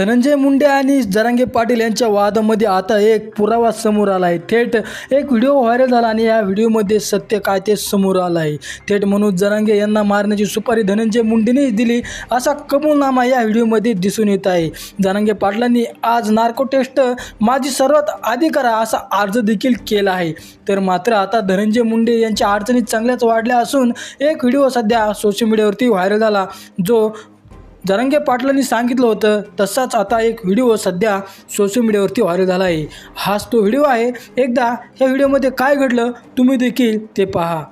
धनंजय मुंडे आणि जरांगे पाटील यांच्या वादामध्ये आता एक पुरावा समोर आला आहे थेट एक व्हिडिओ व्हायरल झाला आणि या व्हिडिओमध्ये सत्य काय ते समोर आलं आहे थेट मनोज जरांगे यांना मारण्याची सुपारी धनंजय मुंडेनेच दिली असा कबूलनामा या व्हिडिओमध्ये दिसून येत आहे. जरांगे पाटलांनी आज नार्को टेस्ट माझी सर्वात आधी करा असा अर्ज देखील केला आहे. तर मात्र आता धनंजय मुंडे यांच्या अडचणी चांगल्याच वाढल्या असून एक व्हिडिओ सध्या सोशल मीडियावरती व्हायरल झाला जो जरंगे पाटलांनी सांगितलं होतं तसाच आता एक व्हिडिओ सध्या सोशल मीडियावरती व्हायरल झाला आहे. हाच तो व्हिडिओ आहे. एकदा या व्हिडिओमध्ये काय घडलं तुम्ही देखील ते पहा.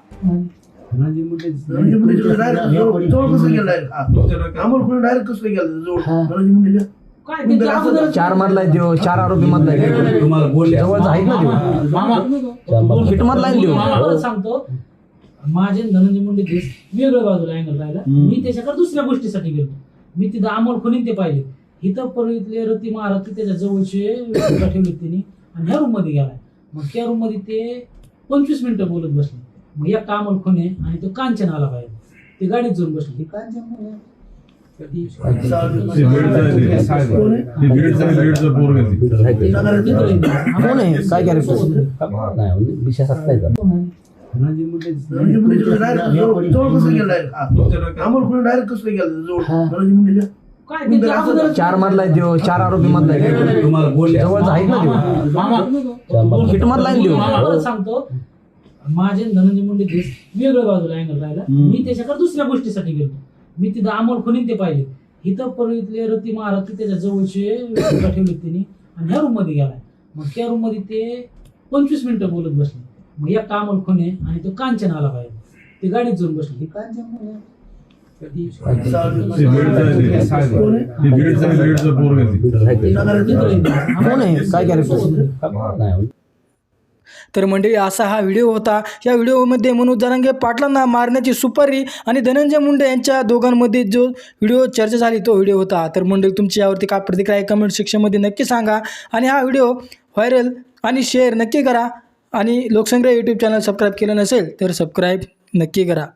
चार मधला आहे देव चार आरोपी मधला जवळचा आहेत ना हिट मधला परत सांगतो. माझे धनंजय मुंडे वेगळ्या बाजूला अँगल राहिला. मी त्याच्याकडे दुसऱ्या गोष्टीसाठी गेलो. मी तिथं अमोल खुनीन ते पाहिले. इथं परळीतले रती महाराज त्याच्या जवळचे ठेवले त्यांनी. आणि ह्या रूममध्ये गेलाय. मग त्या रूममध्ये ते पंचवीस मिनिटं बोलत बसले. मग एकटा अमोल खुने आणि तो कांचन आला पाहिजे ते गाडीत जाऊन बसले. हे कांचन? ती- ते. बीडचं मुंडे डायरेक्ट जवळ कसं गेलं? डायरेक्ट अमोल कोणी डायरेक्ट कसं गेलं? जवळ. चार मधला देव चार आरोपी मधला जवळचा आहेत ना हिट मधला. देव. सांगतो. माझे धनंजय मुंडे ते वेगळ्या बाजूला अँगल राहिला. मी त्याच्याकडे दुसऱ्या गोष्टीसाठी गेलो. मी तिथं अमोल खुनीन ते पाहिले. इथं परळीतले रती महाराज त्याच्या जवळचे ठेवले त्यांनी. आणि ह्या रूममध्ये गेलाय. मग त्या रूममध्ये ते पंचवीस मिनिटं बोलत बसले. मग एकटा अमोल खुने आणि तो कांचन आला पाहिजे ते गाडीत जाऊन बसली. कांचन काय कॅरेक्टर तर मंडळी असा हा व्हिडिओ होता. या व्हिडिओमध्ये मनोज जरांगे पाटलांना मारण्याची सुपारी आणि धनंजय मुंडे यांच्या दोघांमध्ये जो व्हिडिओ चर्चा झाली तो व्हिडिओ होता. तर मंडळी तुमची यावरती काय प्रतिक्रिया कमेंट सेक्शनमध्ये नक्की सांगा. आणि हा व्हिडिओ व्हायरल आणि शेअर नक्की करा. आणि लोकसंग्रह यूट्यूब चॅनल सबस्क्राईब केलं नसेल तर सबस्क्राईब नक्की करा.